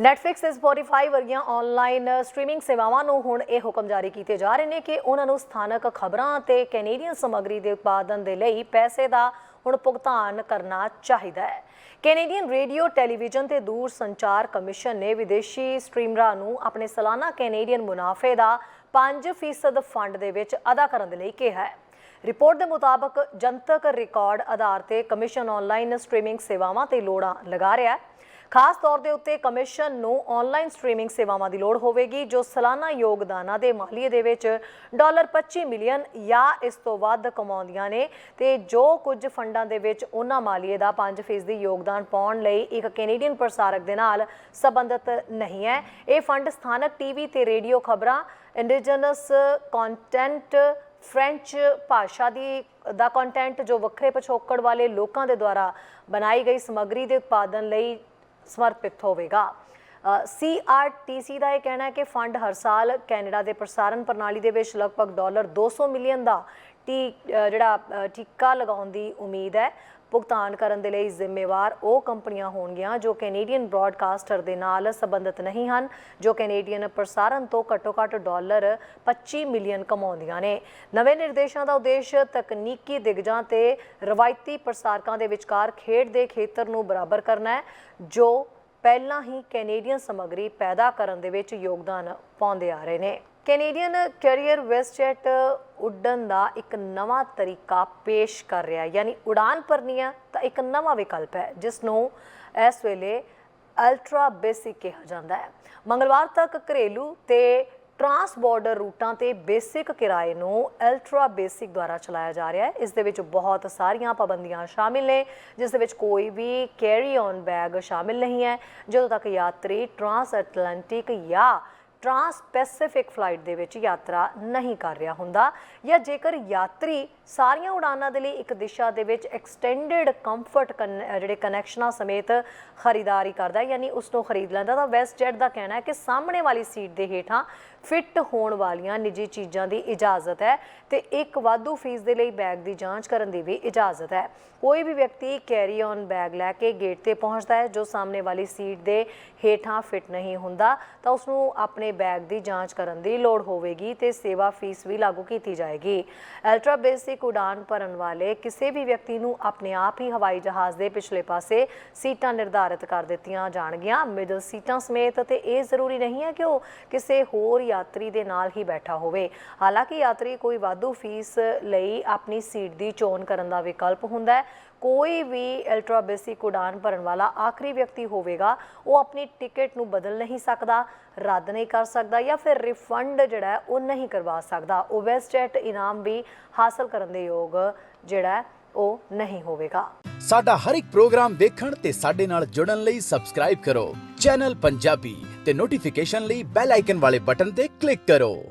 Netflix ਤੇ Spotify ਵਰਗੀਆਂ online streaming ਸੇਵਾਵਾਂ ਨੂੰ ਹੁਣ ਇਹ ਹੁਕਮ ਜਾਰੀ ਕੀਤੇ ਜਾ ਰਹੇ ਨੇ ਕਿ ਉਹਨਾਂ ਨੂੰ ਸਥਾਨਕ ਖਬਰਾਂ ਅਤੇ ਕੈਨੇਡੀਅਨ ਸਮੱਗਰੀ ਦੇ ਉਤਪਾਦਨ ਦੇ ਲਈ ਪੈਸੇ ਦਾ ਹੁਣ ਭੁਗਤਾਨ ਕਰਨਾ ਚਾਹੀਦਾ ਹੈ। ਕੈਨੇਡੀਅਨ ਰੇਡੀਓ ਟੈਲੀਵਿਜ਼ਨ ਤੇ ਦੂਰ ਸੰਚਾਰ ਕਮਿਸ਼ਨ ਨੇ ਵਿਦੇਸ਼ੀ ਸਟ੍ਰੀਮਰਾਂ ਨੂੰ ਆਪਣੇ ਸਾਲਾਨਾ ਕੈਨੇਡੀਅਨ ਮੁਨਾਫੇ ਦਾ 5% ਫੰਡ ਦੇ ਵਿੱਚ ਅਦਾ ਕਰਨ ਦੇ ਲਈ ਕਿਹਾ ਹੈ। ਰਿਪੋਰਟ ਦੇ ਮੁਤਾਬਕ ਜਨਤਕ ਰਿਕਾਰਡ ਆਧਾਰ ਤੇ ਕਮਿਸ਼ਨ ਆਨਲਾਈਨ ਸਟ੍ਰੀਮਿੰਗ ਸੇਵਾਵਾਂ ਤੇ ਲੋੜਾਂ ਲਗਾ ਰਿਹਾ ਹੈ। ਖਾਸ ਤੌਰ ਦੇ ਉੱਤੇ ਕਮਿਸ਼ਨ ਨੂੰ ਆਨਲਾਈਨ ਸਟ੍ਰੀਮਿੰਗ ਸੇਵਾਵਾਂ ਦੀ ਲੋੜ ਹੋਵੇਗੀ, ਜੋ ਸਾਲਾਨਾ ਯੋਗਦਾਨਾਂ ਦੇ ਮਾਲੀਏ ਦੇ ਵਿੱਚ ਡਾਲਰ 25 ਮਿਲੀਅਨ ਜਾਂ ਇਸ ਤੋਂ ਵੱਧ ਕਮਾਉਂਦੀਆਂ ਨੇ। ਤੇ ਜੋ ਕੁਝ ਫੰਡਾਂ ਦੇ ਵਿੱਚ ਉਹਨਾਂ ਮਾਲੀਏ ਦਾ 5% ਦੀ ਯੋਗਦਾਨ ਪਾਉਣ ਲਈ ਇੱਕ ਕੈਨੇਡੀਅਨ ਪ੍ਰਸਾਰਕ ਦੇ ਨਾਲ ਸੰਬੰਧਿਤ ਨਹੀਂ ਹੈ। ਇਹ ਫੰਡ ਸਥਾਨਕ ਟੀਵੀ ਤੇ ਰੇਡੀਓ ਖਬਰਾਂ ਇੰਡੀਜਨਸ ਕੰਟੈਂਟ ਫ੍ਰੈਂਚ ਭਾਸ਼ਾ ਦੀ, ਦਾ ਕੰਟੈਂਟ ਜੋ ਵੱਖਰੇ ਪਿਛੋਕੜ ਵਾਲੇ ਲੋਕਾਂ ਦੇ ਦੁਆਰਾ ਬਣਾਈ ਗਈ ਸਮੱਗਰੀ ਦੇ ਉਤਪਾਦਨ ਲਈ ਸਮਰਪਿਤ ਹੋਵੇਗਾ। ਸੀਆਰਟੀਸੀ ਦਾ ਇਹ ਕਹਿਣਾ ਹੈ ਕਿ ਫੰਡ ਹਰ ਸਾਲ ਕੈਨੇਡਾ ਦੇ ਪ੍ਰਸਾਰਣ ਪ੍ਰਣਾਲੀ ਦੇ ਵਿੱਚ ਲਗਭਗ ਡਾਲਰ 200 ਮਿਲੀਅਨ ਦਾ ਟੀ ਜਿਹੜਾ ਅ, ਟੀਕਾ ਲਗਾਉਣ ਦੀ ਉਮੀਦ ਹੈ। ਭੁਗਤਾਨ ਕਰਨ ਦੇ ਲਈ ਜ਼ਿੰਮੇਵਾਰ ਉਹ ਕੰਪਨੀਆਂ ਹੋਣਗੀਆਂ ਜੋ ਕੈਨੇਡੀਅਨ ਬ੍ਰਾਡਕਾਸਟਰ ਦੇ ਨਾਲ ਸੰਬੰਧਿਤ ਨਹੀਂ ਹਨ, ਜੋ ਕੈਨੇਡੀਅਨ ਪ੍ਰਸਾਰਣ ਤੋਂ ਘੱਟੋ-ਘੱਟ ਡਾਲਰ 25 ਮਿਲੀਅਨ ਕਮਾਉਂਦੀਆਂ ਨੇ। ਨਵੇਂ ਨਿਰਦੇਸ਼ਾਂ ਦਾ ਉਦੇਸ਼ ਤਕਨੀਕੀ ਦਿਗਜਾਂ ਤੇ ਰਵਾਇਤੀ ਪ੍ਰਸਾਰਕਾਂ ਦੇ ਵਿਚਕਾਰ ਖੇਡ ਦੇ ਖੇਤਰ ਨੂੰ ਬਰਾਬਰ ਕਰਨਾ ਹੈ, ਜੋ ਪਹਿਲਾਂ ਹੀ ਕੈਨੇਡੀਅਨ ਸਮੱਗਰੀ ਪੈਦਾ ਕਰਨ ਦੇ ਵਿੱਚ ਯੋਗਦਾਨ ਪਾਉਂਦੇ ਆ ਰਹੇ ਨੇ। ਕੈਨੇਡੀਅਨ ਕੈਰੀਅਰ ਵੈਸਟਜੈਟ ਉੱਡਣ ਦਾ ਇੱਕ ਨਵਾਂ ਤਰੀਕਾ ਪੇਸ਼ ਕਰ ਰਿਹਾ ਹੈ। ਯਾਨੀ ਉਡਾਨ ਭਰਨੀ ਹੈ ਤਾਂ ਇੱਕ ਨਵਾਂ ਵਿਕਲਪ ਹੈ ਜਿਸ ਨੂੰ ਇਸ ਵੇਲੇ ਅਲਟਰਾ ਬੇਸਿਕ ਕਿਹਾ ਜਾਂਦਾ ਹੈ। ਮੰਗਲਵਾਰ ਤੱਕ ਘਰੇਲੂ ਤੇ ਟਰਾਂਸ ਬਾਰਡਰ ਰੂਟਾਂ ਤੇ ਬੇਸਿਕ ਕਿਰਾਏ ਨੂੰ ਅਲਟਰਾ ਬੇਸਿਕ ਦੁਆਰਾ ਚਲਾਇਆ ਜਾ ਰਿਹਾ ਹੈ। ਇਸ ਦੇ ਵਿੱਚ ਬਹੁਤ ਸਾਰੀਆਂ ਪਾਬੰਦੀਆਂ ਸ਼ਾਮਿਲ ਨੇ, ਜਿਸ ਦੇ ਵਿੱਚ ਕੋਈ ਵੀ ਕੈਰੀ ਔਨ ਬੈਗ ਸ਼ਾਮਿਲ ਨਹੀਂ ਹੈ। ਜਦੋਂ ਤੱਕ ਯਾਤਰੀ ਟਰਾਂਸ ਐਟਲਾਂਟਿਕ ਜਾਂ ਟਰਾਂਸ ਪੈਸੀਫਿਕ ਫਲਾਈਟ ਦੇ ਵਿੱਚ ਯਾਤਰਾ ਨਹੀਂ ਕਰ ਰਿਹਾ ਹੁੰਦਾ ਜਾਂ ਜੇਕਰ ਯਾਤਰੀ ਸਾਰੀਆਂ ਉਡਾਨਾਂ ਦੇ ਲਈ ਇੱਕ ਦਿਸ਼ਾ ਦੇ ਵਿੱਚ ਐਕਸਟੈਂਡਡ ਕੰਫਰਟ ਜਿਹੜੇ ਕਨੈਕਸ਼ਨਾਂ ਸਮੇਤ ਖਰੀਦਦਾਰੀ ਕਰਦਾ ਯਾਨੀ ਉਸ ਨੂੰ ਖਰੀਦ ਲੈਂਦਾ, ਤਾਂ ਵੈਸਟਜੈਟ ਦਾ ਕਹਿਣਾ ਹੈ ਕਿ ਸਾਹਮਣੇ ਵਾਲੀ ਸੀਟ ਦੇ ਹੇਠਾਂ ਫਿੱਟ ਹੋਣ ਵਾਲੀਆਂ ਨਿੱਜੀ ਚੀਜ਼ਾਂ ਦੀ ਇਜਾਜ਼ਤ ਹੈ ਤੇ ਇੱਕ ਵਾਧੂ ਫੀਸ ਦੇ ਲਈ ਬੈਗ ਦੀ ਜਾਂਚ ਕਰਨ ਦੀ ਵੀ ਇਜਾਜ਼ਤ ਹੈ। ਕੋਈ ਵੀ ਵਿਅਕਤੀ ਕੈਰੀ ਔਨ ਬੈਗ ਲੈ ਕੇ ਗੇਟ ਤੇ ਪਹੁੰਚਦਾ ਹੈ ਜੋ ਸਾਹਮਣੇ ਵਾਲੀ ਸੀਟ ਦੇ ਹੇਠਾਂ ਫਿੱਟ ਨਹੀਂ ਹੁੰਦਾ, ਤਾਂ ਉਸ ਨੂੰ ਆਪਣੇ ਬੈਗ ਦੀ ਜਾਂਚ ਕਰਨ ਦੀ ਲੋੜ ਹੋਵੇਗੀ ਤੇ ਸੇਵਾ ਫੀਸ ਵੀ ਲਾਗੂ ਕੀਤੀ ਜਾਏਗੀ। ਅਲਟਰਾ ਬੇਸਿਕ ਉਡਾਨ ਭਰਨ ਵਾਲੇ ਕਿਸੇ ਵੀ ਵਿਅਕਤੀ ਨੂੰ ਆਪਣੇ ਆਪ ਹੀ ਹਵਾਈ ਜਹਾਜ਼ ਦੇ ਪਿਛਲੇ ਪਾਸੇ ਸੀਟਾਂ ਨਿਰਧਾਰਿਤ ਕਰ ਦਿੱਤੀਆਂ ਜਾਣਗੀਆਂ। ਮਿਡਲ ਸੀਟਾਂ ਸਮੇਤ ਤੇ ਇਹ ਜ਼ਰੂਰੀ ਨਹੀਂ ਹੈ ਕਿ ਉਹ ਕਿਸੇ ਹੋਰ ਯਾਤਰੀ ਦੇ ਨਾਲ ਹੀ ਬੈਠਾ ਹੋਵੇ। ਹਾਲਾਂਕਿ ਯਾਤਰੀ ਕੋਈ ਵਾਧੂ ਫੀਸ ਲਈ ਆਪਣੀ ਸੀਟ ਦੀ ਚੋਣ ਕਰਨ ਦਾ ਵਿਕਲਪ ਹੁੰਦਾ ਹੈ। ਕੋਈ ਵੀ ਅਲਟਰਾ ਬੇਸਿਕ ਉਡਾਨ ਭਰਨ ਵਾਲਾ ਆਖਰੀ ਵਿਅਕਤੀ ਹੋਵੇਗਾ, ਉਹ ਆਪਣੀ ਟਿਕਟ ਨੂੰ ਬਦਲ ਨਹੀਂ ਸਕਦਾ। ਰੱਦ ਨਹੀਂ ਕਰ ਸਕਦਾ ਜਾਂ ਫਿਰ ਰਿਫੰਡ ਜਿਹੜਾ ਉਹ ਨਹੀਂ ਕਰਵਾ ਸਕਦਾ। ਉਹ ਵੈਸਟਜੈਟ ਇਨਾਮ ਵੀ ਹਾਸਲ ਕਰਨ ਦੇ ਯੋਗ ਜਿਹੜਾ ਉਹ ਨਹੀਂ ਹੋਵੇਗਾ। ਸਾਡਾ ਹਰ ਇੱਕ ਪ੍ਰੋਗਰਾਮ ਦੇਖਣ ਤੇ ਸਾਡੇ ਨਾਲ ਜੁੜਨ ਲਈ ਸਬਸਕ੍ਰਾਈਬ ਕਰੋ। ਚੈਨਲ ਪੰਜਾਬੀ ਤੇ ਨੋਟੀਫਿਕੇਸ਼ਨ ਲਈ ਬੈਲ ਆਈਕਨ ਵਾਲੇ ਬਟਨ ਤੇ ਕਲਿੱਕ ਕਰੋ।